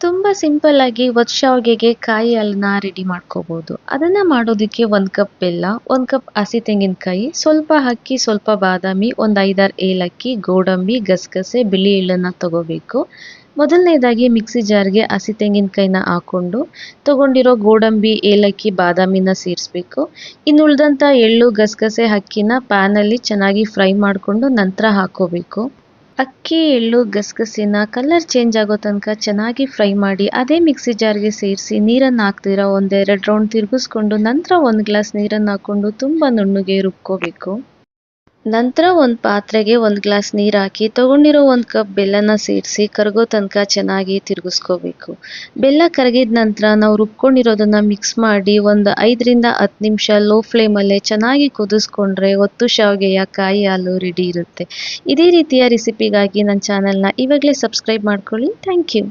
ತುಂಬ ಸಿಂಪಲ್ಲಾಗಿ ಒಂದು ಶಾವಿಗೆಗೆ ಕಾಯಿ ಹಾಲನ್ನ ರೆಡಿ ಮಾಡ್ಕೋಬೋದು. ಅದನ್ನ ಮಾಡೋದಕ್ಕೆ ಒಂದ್ ಕಪ್ ಬೆಲ್ಲ, ಒಂದ್ ಕಪ್ ಹಸಿ ತೆಂಗಿನಕಾಯಿ, ಸ್ವಲ್ಪ ಅಕ್ಕಿ, ಸ್ವಲ್ಪ ಬಾದಾಮಿ, ಒಂದು ಐದಾರು ಏಲಕ್ಕಿ, ಗೋಡಂಬಿ, ಗಸಗಸೆ, ಬಿಳಿ ಎಳ್ಳನ್ನ ತಗೋಬೇಕು. ಮೊದಲನೇದಾಗಿ ಮಿಕ್ಸಿ ಜಾರ್ಗೆ ಹಸಿ ತೆಂಗಿನಕಾಯಿನ ಹಾಕ್ಕೊಂಡು ತಗೊಂಡಿರೋ ಗೋಡಂಬಿ, ಏಲಕ್ಕಿ, ಬಾದಾಮಿನ ಸೇರಿಸ್ಬೇಕು. ಇನ್ನು ಉಳಿದಂಥ ಎಳ್ಳು, ಗಸಗಸೆ, ಅಕ್ಕಿನ ಪ್ಯಾನಲ್ಲಿ ಚೆನ್ನಾಗಿ ಫ್ರೈ ಮಾಡಿಕೊಂಡು ನಂತರ ಹಾಕ್ಕೋಬೇಕು ಅಕ್ಕಿ, ಎಳ್ಳು, ಗಸಗಸಿನ ಕಲರ್ ಚೇಂಜ್ ಆಗೋ ತನಕ ಚೆನ್ನಾಗಿ ಫ್ರೈ ಮಾಡಿ, ಅದೇ ಮಿಕ್ಸಿ ಜಾರ್ಗೆ ಸೇರಿಸಿ ನೀರನ್ನು ಹಾಕ್ತೀರಾ? ಒಂದೆರಡು ರೌಂಡ್ ತಿರುಗಿಸ್ಕೊಂಡು ನಂತರ ಒಂದು ಗ್ಲಾಸ್ ನೀರನ್ನು ಹಾಕ್ಕೊಂಡು ತುಂಬ ನುಣ್ಣಗೆ ರುಬ್ಕೋಬೇಕು. ನಂತರ ಒಂದು ಪಾತ್ರೆಗೆ ಒಂದು ಗ್ಲಾಸ್ ನೀರು ಹಾಕಿ, ತೊಗೊಂಡಿರೋ ಒಂದು ಕಪ್ ಬೆಲ್ಲನ ಸೇರಿಸಿ, ಕರಗೋ ತನಕ ಚೆನ್ನಾಗಿ ತಿರುಗಿಸ್ಕೋಬೇಕು. ಬೆಲ್ಲ ಕರಗಿದ ನಂತರ ನಾವು ರುಬ್ಕೊಂಡಿರೋದನ್ನು ಮಿಕ್ಸ್ ಮಾಡಿ ಒಂದು ಐದರಿಂದ ಹತ್ತು ನಿಮಿಷ ಲೋ ಫ್ಲೇಮಲ್ಲೇ ಚೆನ್ನಾಗಿ ಕುದಿಸ್ಕೊಂಡ್ರೆ ಒತ್ತು ಶಾವಿಗೆಯ ಕಾಯಿ ಹಾಲು ರೆಡಿ ಇರುತ್ತೆ. ಇದೇ ರೀತಿಯ ರೆಸಿಪಿಗಾಗಿ ನನ್ನ ಚಾನಲ್ನ ಇವಾಗಲೇ ಸಬ್ಸ್ಕ್ರೈಬ್ ಮಾಡ್ಕೊಳ್ಳಿ. Thank you